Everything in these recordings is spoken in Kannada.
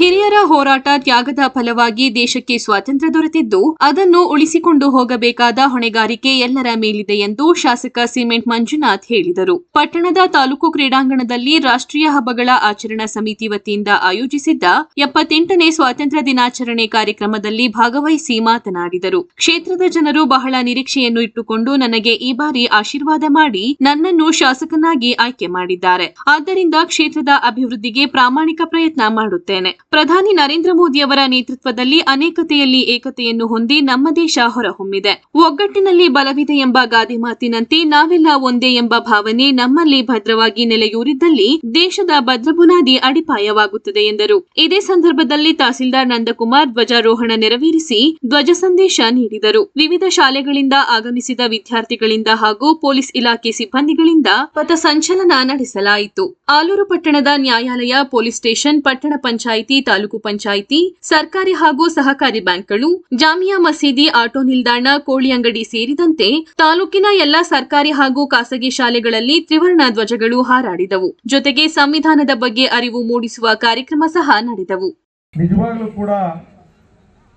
ಹಿರಿಯರ ಹೋರಾಟ ತ್ಯಾಗದ ಫಲವಾಗಿ ದೇಶಕ್ಕೆ ಸ್ವಾತಂತ್ರ್ಯ ದೊರೆತಿದ್ದು, ಅದನ್ನು ಉಳಿಸಿಕೊಂಡು ಹೋಗಬೇಕಾದ ಹೊಣೆಗಾರಿಕೆ ಎಲ್ಲರ ಮೇಲಿದೆ ಎಂದು ಶಾಸಕ ಸಿಮೆಂಟ್ ಮಂಜುನಾಥ್ ಹೇಳಿದರು. ಪಟ್ಟಣದ ತಾಲೂಕು ಕ್ರೀಡಾಂಗಣದಲ್ಲಿ ರಾಷ್ಟ್ರೀಯ ಹಬ್ಬಗಳ ಆಚರಣಾ ಸಮಿತಿ ವತಿಯಿಂದ ಆಯೋಜಿಸಿದ್ದ ಎಪ್ಪತ್ತೆಂಟನೇ ಸ್ವಾತಂತ್ರ್ಯ ದಿನಾಚರಣೆ ಕಾರ್ಯಕ್ರಮದಲ್ಲಿ ಭಾಗವಹಿಸಿ ಮಾತನಾಡಿದರು. ಕ್ಷೇತ್ರದ ಜನರು ಬಹಳ ನಿರೀಕ್ಷೆಯನ್ನು ಇಟ್ಟುಕೊಂಡು ನನಗೆ ಈ ಬಾರಿ ಆಶೀರ್ವಾದ ಮಾಡಿ ನನ್ನನ್ನು ಶಾಸಕನಾಗಿ ಆಯ್ಕೆ ಮಾಡಿದ್ದಾರೆ. ಆದ್ದರಿಂದ ಕ್ಷೇತ್ರದ ಅಭಿವೃದ್ಧಿಗೆ ಪ್ರಾಮಾಣಿಕ ಪ್ರಯತ್ನ ಮಾಡುತ್ತೇನೆ. ಪ್ರಧಾನಿ ನರೇಂದ್ರ ಮೋದಿಯವರ ನೇತೃತ್ವದಲ್ಲಿ ಅನೇಕತೆಯಲ್ಲಿ ಏಕತೆಯನ್ನು ಹೊಂದಿ ನಮ್ಮ ದೇಶ ಹೊರಹೊಮ್ಮಿದೆ ಒಗ್ಗಟ್ಟಿನಲ್ಲಿ ಬಲವಿದೆ ಎಂಬ ಗಾದೆ ಮಾತಿನಂತೆ ನಾವೆಲ್ಲ ಒಂದೇ ಎಂಬ ಭಾವನೆ ನಮ್ಮಲ್ಲಿ ಭದ್ರವಾಗಿ ನೆಲೆಯೂರಿದ್ದಲ್ಲಿ ದೇಶದ ಭದ್ರ ಬುನಾದಿ ಅಡಿಪಾಯವಾಗುತ್ತದೆ ಎಂದರು. ಇದೇ ಸಂದರ್ಭದಲ್ಲಿ ತಹಸೀಲ್ದಾರ್ ನಂದಕುಮಾರ್ ಧ್ವಜಾರೋಹಣ ನೆರವೇರಿಸಿ ಧ್ವಜ ಸಂದೇಶ ನೀಡಿದರು. ವಿವಿಧ ಶಾಲೆಗಳಿಂದ ಆಗಮಿಸಿದ ವಿದ್ಯಾರ್ಥಿಗಳಿಂದ ಹಾಗೂ ಪೊಲೀಸ್ ಇಲಾಖೆ ಸಿಬ್ಬಂದಿಗಳಿಂದ ಪಥಸಂಚಲನ ನಡೆಸಲಾಯಿತು. ಆಲೂರು ಪಟ್ಟಣದ ನ್ಯಾಯಾಲಯ ಪೊಲೀಸ್ ಸ್ಟೇಷನ್ ಪಟ್ಟಣ ಪಂಚಾಯಿತಿ ತಾಲೂಕು ಪಂಚಾಯಿತಿ, ಸರ್ಕಾರಿ ಹಾಗೂ ಸಹಕಾರಿ ಬ್ಯಾಂಕ್ಗಳು, ಜಾಮಿಯಾ ಮಸೀದಿ ಆಟೋ ನಿಲ್ದಾಣ, ಕೋಳಿ ಅಂಗಡಿ ಸೇರಿದಂತೆ ತಾಲೂಕಿನ ಎಲ್ಲಾ ಸರ್ಕಾರಿ ಹಾಗೂ ಖಾಸಗಿ ಶಾಲೆಗಳಲ್ಲಿ ತ್ರಿವರ್ಣ ಧ್ವಜಗಳು ಹಾರಾಡಿದವು. ಜೊತೆಗೆ ಸಂವಿಧಾನದ ಬಗ್ಗೆ ಅರಿವು ಮೂಡಿಸುವ ಕಾರ್ಯಕ್ರಮ ಸಹ ನಡೆದವು. ನಿಜವಾಗ್ಲೂ ಕೂಡ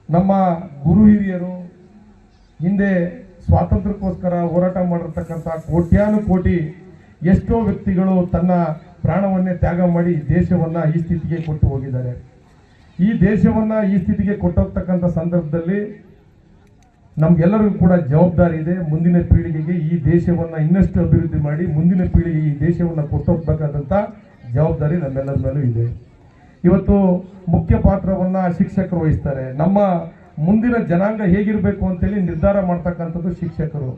ನಮ್ಮ ಗುರು ಹಿರಿಯರು ಹಿಂದೆ ಸ್ವಾತಂತ್ರ್ಯಕ್ಕೋಸ್ಕರ ಹೋರಾಟ ಮಾಡಿರ್ತಕ್ಕಂಥ ಕೋಟ್ಯಾನು ಕೋಟಿ ಎಷ್ಟೋ ವ್ಯಕ್ತಿಗಳು ತನ್ನ ಪ್ರಾಣವನ್ನೇ ತ್ಯಾಗ ಮಾಡಿ ದೇಶವನ್ನು ಈ ಸ್ಥಿತಿಗೆ ಕೊಟ್ಟು ಹೋಗಿದ್ದಾರೆ. ಈ ದೇಶವನ್ನ ಈ ಸ್ಥಿತಿಗೆ ಕೊಟ್ಟೋಗ್ತಕ್ಕಂಥ ಸಂದರ್ಭದಲ್ಲಿ ನಮಗೆಲ್ಲರಿಗೂ ಕೂಡ ಜವಾಬ್ದಾರಿ ಇದೆ. ಮುಂದಿನ ಪೀಳಿಗೆಗೆ ಈ ದೇಶವನ್ನ ಇನ್ನಷ್ಟು ಅಭಿವೃದ್ಧಿ ಮಾಡಿ ಮುಂದಿನ ಪೀಳಿಗೆ ಈ ದೇಶವನ್ನ ಕೊಟ್ಟೋಗ್ಬೇಕಾದಂಥ ಜವಾಬ್ದಾರಿ ನಮ್ಮೆಲ್ಲರ ಮೇಲೂ ಇದೆ. ಇವತ್ತು ಮುಖ್ಯ ಪಾತ್ರವನ್ನ ಶಿಕ್ಷಕರು ವಹಿಸ್ತಾರೆ. ನಮ್ಮ ಮುಂದಿನ ಜನಾಂಗ ಹೇಗಿರಬೇಕು ಅಂತೇಳಿ ನಿರ್ಧಾರ ಮಾಡ್ತಕ್ಕಂಥದ್ದು ಶಿಕ್ಷಕರು.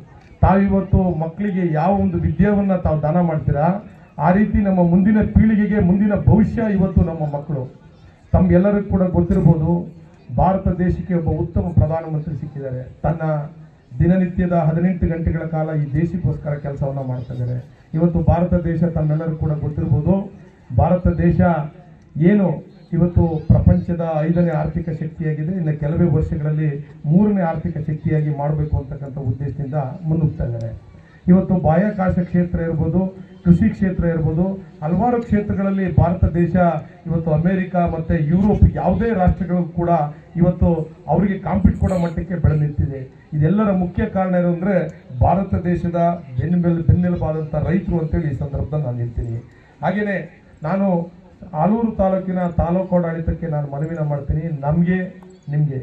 ತಾವಿವತ್ತು ಮಕ್ಕಳಿಗೆ ಯಾವ ಒಂದು ವಿದ್ಯೆಯನ್ನು ತಾವು ದಾನ ಮಾಡ್ತೀರಾ, ಆ ರೀತಿ ನಮ್ಮ ಮುಂದಿನ ಪೀಳಿಗೆಗೆ ಮುಂದಿನ ಭವಿಷ್ಯ ಇವತ್ತು ನಮ್ಮ ಮಕ್ಕಳು. ತಮ್ಗೆಲ್ಲರಿಗೂ ಕೂಡ ಗೊತ್ತಿರ್ಬೋದು ಭಾರತ ದೇಶಕ್ಕೆ ಒಬ್ಬ ಉತ್ತಮ ಪ್ರಧಾನಮಂತ್ರಿ ಸಿಕ್ಕಿದ್ದಾರೆ. ತನ್ನ ದಿನನಿತ್ಯದ ಹದಿನೆಂಟು ಗಂಟೆಗಳ ಕಾಲ ಈ ದೇಶಕ್ಕೋಸ್ಕರ ಕೆಲಸವನ್ನು ಮಾಡ್ತಾ ಇದ್ದಾರೆ. ಇವತ್ತು ಭಾರತ ದೇಶ ತಮ್ಮೆಲ್ಲರೂ ಕೂಡ ಗೊತ್ತಿರ್ಬೋದು ಭಾರತ ದೇಶ ಏನು ಇವತ್ತು ಪ್ರಪಂಚದ ಐದನೇ ಆರ್ಥಿಕ ಶಕ್ತಿಯಾಗಿದೆ, ಇನ್ನು ಕೆಲವೇ ವರ್ಷಗಳಲ್ಲಿ ಮೂರನೇ ಆರ್ಥಿಕ ಶಕ್ತಿಯಾಗಿ ಮಾಡಬೇಕು ಅಂತಕ್ಕಂಥ ಉದ್ದೇಶದಿಂದ ಮುನ್ನುಗ್ತಾ ಇದ್ದಾರೆ. ಇವತ್ತು ಬಾಹ್ಯಾಕಾಶ ಕ್ಷೇತ್ರ ಇರ್ಬೋದು, ಕೃಷಿ ಕ್ಷೇತ್ರ ಇರ್ಬೋದು, ಹಲವಾರು ಕ್ಷೇತ್ರಗಳಲ್ಲಿ ಭಾರತ ದೇಶ, ಇವತ್ತು ಅಮೇರಿಕಾ ಮತ್ತು ಯುರೋಪ್ ಯಾವುದೇ ರಾಷ್ಟ್ರಗಳು ಕೂಡ ಇವತ್ತು ಅವರಿಗೆ ಕಾಂಪೀಟ್ ಕೊಡೋ ಮಟ್ಟಕ್ಕೆ ಬೆಳೆ ನಿಂತಿದೆ. ಇದೆಲ್ಲರ ಮುಖ್ಯ ಕಾರಣ ಏನು ಅಂದರೆ ಭಾರತ ದೇಶದ ಬೆನ್ನೆಲ್ ಬೆನ್ನೆಲುಬಾದಂಥ ರೈತರು ಅಂತೇಳಿ ಈ ಸಂದರ್ಭದಲ್ಲಿ ನಾನು ಹೇಳ್ತೀನಿ. ಹಾಗೆಯೇ ನಾನು ಆಲೂರು ತಾಲೂಕಿನ ತಾಲೂಕು ಆಡಳಿತಕ್ಕೆ ನಾನು ಮನವಿನ ಮಾಡ್ತೀನಿ. ನಮಗೆ, ನಿಮಗೆ.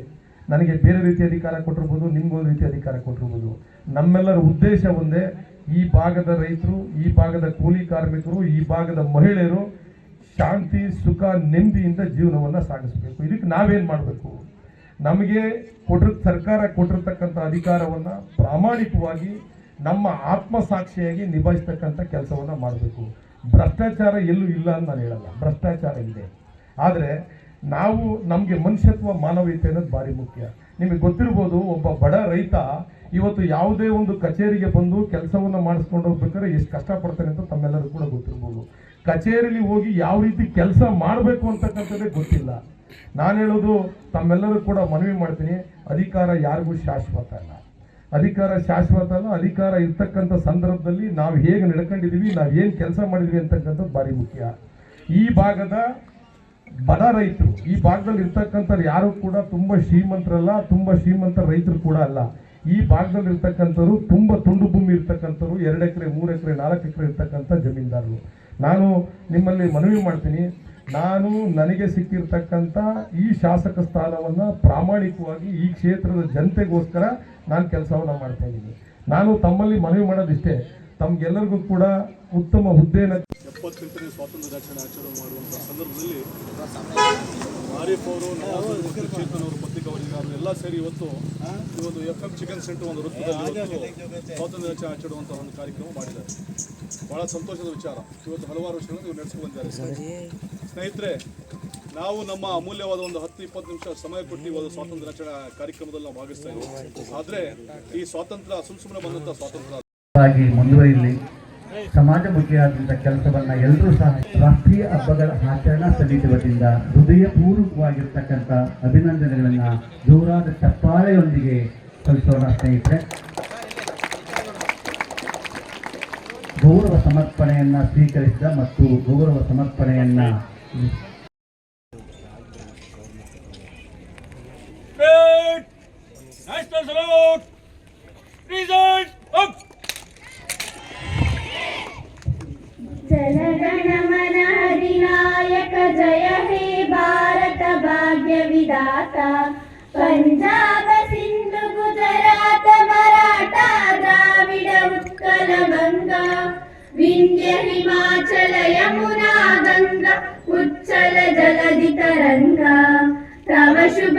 ನನಗೆ ಬೇರೆ ರೀತಿ ಅಧಿಕಾರ ಕೊಟ್ಟಿರ್ಬೋದು, ನಿಮ್ಗೂ ಒಂದು ರೀತಿ ಅಧಿಕಾರ ಕೊಟ್ಟಿರ್ಬೋದು. ನಮ್ಮೆಲ್ಲರ ಉದ್ದೇಶ ಒಂದೇ, ಈ ಭಾಗದ ರೈತರು, ಈ ಭಾಗದ ಕೂಲಿ ಕಾರ್ಮಿಕರು, ಈ ಭಾಗದ ಮಹಿಳೆಯರು ಶಾಂತಿ, ಸುಖ, ನೆಮ್ಮದಿಯಿಂದ ಜೀವನವನ್ನು ಸಾಗಿಸಬೇಕು. ಇದಕ್ಕೆ ನಾವೇನು ಮಾಡಬೇಕು? ನಮಗೆ ಕೊಟ್ಟಿರ, ಸರ್ಕಾರ ಕೊಟ್ಟಿರ್ತಕ್ಕಂಥ ಅಧಿಕಾರವನ್ನು ಪ್ರಾಮಾಣಿಕವಾಗಿ ನಮ್ಮ ಆತ್ಮಸಾಕ್ಷಿಯಾಗಿ ನಿಭಾಯಿಸ್ತಕ್ಕಂಥ ಕೆಲಸವನ್ನು ಮಾಡಬೇಕು. ಭ್ರಷ್ಟಾಚಾರ ಎಲ್ಲೂ ಇಲ್ಲ ಅಂತ ನಾನು ಹೇಳಲ್ಲ. ಭ್ರಷ್ಟಾಚಾರ ಇದೆ. ಆದರೆ ನಾವು ನಮಗೆ ಮನುಷ್ಯತ್ವ, ಮಾನವೀಯತೆ ಅನ್ನೋದು ಭಾರಿ ಮುಖ್ಯ. ನಿಮಗೆ ಗೊತ್ತಿರ್ಬೋದು, ಒಬ್ಬ ಬಡ ರೈತ ಇವತ್ತು ಯಾವುದೇ ಒಂದು ಕಚೇರಿಗೆ ಬಂದು ಕೆಲಸವನ್ನು ಮಾಡಿಸ್ಕೊಂಡು ಹೋಗ್ಬೇಕಾದ್ರೆ ಎಷ್ಟು ಕಷ್ಟಪಡ್ತಾರೆ ಅಂತ ತಮ್ಮೆಲ್ಲರೂ ಕೂಡ ಗೊತ್ತಿರ್ಬೋದು. ಕಚೇರಿಲಿ ಹೋಗಿ ಯಾವ ರೀತಿ ಕೆಲಸ ಮಾಡಬೇಕು ಅಂತಕ್ಕಂಥದ್ದೇ ಗೊತ್ತಿಲ್ಲ. ನಾನು ಹೇಳೋದು, ತಮ್ಮೆಲ್ಲರೂ ಕೂಡ ಮನವಿ ಮಾಡ್ತೀನಿ, ಅಧಿಕಾರ ಯಾರಿಗೂ ಶಾಶ್ವತ ಅಲ್ಲ. ಅಧಿಕಾರ ಶಾಶ್ವತ ಅಲ್ಲ, ಅಧಿಕಾರ ಇರ್ತಕ್ಕಂಥ ಸಂದರ್ಭದಲ್ಲಿ ನಾವು ಹೇಗೆ ನಡ್ಕೊಂಡಿದ್ದೀವಿ ನಾವು ಏನು ಕೆಲಸ ಮಾಡಿದ್ವಿ ಅಂತಕ್ಕಂಥದ್ದು ಭಾರಿ ಮುಖ್ಯ. ಈ ಭಾಗದ ಬಡ ರೈತರು, ಈ ಭಾಗದಲ್ಲಿ ಇರ್ತಕ್ಕಂಥವ್ರು ಯಾರು ಕೂಡ ತುಂಬ ಶ್ರೀಮಂತರಲ್ಲ, ತುಂಬ ಶ್ರೀಮಂತ ರೈತರು ಕೂಡ ಅಲ್ಲ. ಈ ಭಾಗದಲ್ಲಿ ಇರ್ತಕ್ಕಂಥವ್ರು ತುಂಬ ತುಂಡು ಭೂಮಿ ಇರ್ತಕ್ಕಂಥವ್ರು, ಎರಡು ಎಕರೆ, ಮೂರು ಎಕರೆ, ನಾಲ್ಕು ಎಕರೆ ಇರ್ತಕ್ಕಂಥ ಜಮೀನ್ದಾರರು. ನಾನು ನಿಮ್ಮಲ್ಲಿ ಮನವಿ ಮಾಡ್ತೀನಿ. ನಾನು ನನಗೆ ಸಿಕ್ಕಿರ್ತಕ್ಕಂಥ ಈ ಶಾಸಕ ಸ್ಥಾನವನ್ನು ಪ್ರಾಮಾಣಿಕವಾಗಿ ಈ ಕ್ಷೇತ್ರದ ಜನತೆಗೋಸ್ಕರ ನಾನು ಕೆಲಸವನ್ನು ಮಾಡ್ತಾ ಇದ್ದೀನಿ. ನಾನು ತಮ್ಮಲ್ಲಿ ಮನವಿ ಮಾಡೋದಿಷ್ಟೇ. ತಮ್ಗೆಲ್ಲರಿಗೂ ಕೂಡ ಉತ್ತಮ ಹುದ್ದೆಯನ್ನು ಎಪ್ಪತ್ತೆಂಟನೇ ಸ್ವಾತಂತ್ರ್ಯ ದಿನಾಚರಣೆ ಆಚರಣೆ ಮಾಡುವಂಥ ಸಂದರ್ಭದಲ್ಲಿ ಆರಿಫ್ ಅವರು ನವಾಜ್ ಚೇತನ್ ಅವರು, ಪತ್ರಿಕಾ ಎಲ್ಲ ಸೇರಿ ಇವತ್ತು ಈ ಒಂದು ಎಫ್ ಎಂ ಚಿಕನ್ ಸೆಂಟರ್ ಒಂದು ವೃತ್ತದಲ್ಲಿ ಸ್ವಾತಂತ್ರ್ಯ ದಿನಾಚರಣೆ ಆಚರಣುವಂಥ ಒಂದು ಕಾರ್ಯಕ್ರಮ ಮಾಡಿದ್ದಾರೆ. ಬಹಳ ಸಂತೋಷದ ವಿಚಾರ. ಇವತ್ತು ಹಲವಾರು ವರ್ಷಗಳನ್ನು ನೀವು ನಡೆಸ್ಕೊಂಡು ಬಂದಿದ್ದಾರೆ. ಸ್ನೇಹಿತರೆ, ನಾವು ನಮ್ಮ ಅಮೂಲ್ಯವಾದ ಒಂದು ಹತ್ತು ಇಪ್ಪತ್ತು ನಿಮಿಷ ಸಮಯ ಕೊಟ್ಟು ಒಂದು ಸ್ವಾತಂತ್ರ್ಯ ದಿನಾಚರಣೆ ಕಾರ್ಯಕ್ರಮದಲ್ಲಿ ನಾವು ಭಾಗಿಸ್ತಾ ಇದ್ದೀವಿ. ಆದರೆ ಈ ಸ್ವಾತಂತ್ರ್ಯ ಸುಮ್ ಸುಮ್ಮನೆ ಬಂದಂಥ ಸ್ವಾತಂತ್ರ್ಯ ಮುಂದುವರಿಯಲಿ. ಸಮಾಜ ಸಮಾಜಮುಖಿಯಾದಂಥ ಕೆಲಸವನ್ನ ಎಲ್ಲರೂ ಸಹ ರಾಷ್ಟ್ರೀಯ ಹಬ್ಬಗಳ ಆಚರಣಾ ಸಮಿತಿ ವತಿಯಿಂದ ಹೃದಯಪೂರ್ವಕವಾಗಿರ್ತಕ್ಕಂಥ ಅಭಿನಂದನೆಗಳನ್ನ ಜೋರಾದ ಚಪ್ಪಾಳೆಯೊಂದಿಗೆ ಸಲ್ಲಿಸೋಣ ಸ್ನೇಹಿತರೆ ಗೌರವ ಸಮರ್ಪಣೆಯನ್ನ ಸ್ವೀಕರಿಸಿದ ಮತ್ತು ಗೌರವ ಸಮರ್ಪಣೆಯನ್ನ Result up! जनगणमन अधिनायक जय हे भारत भाग्य विधाता। पंजाब, सिंधु, गुजरात, मराठा, द्राविड, उत्कल गंगा। विंध्य, हिमाचल, यमुना, गंगा, उच्चल जलधि तरंगा तव शुभ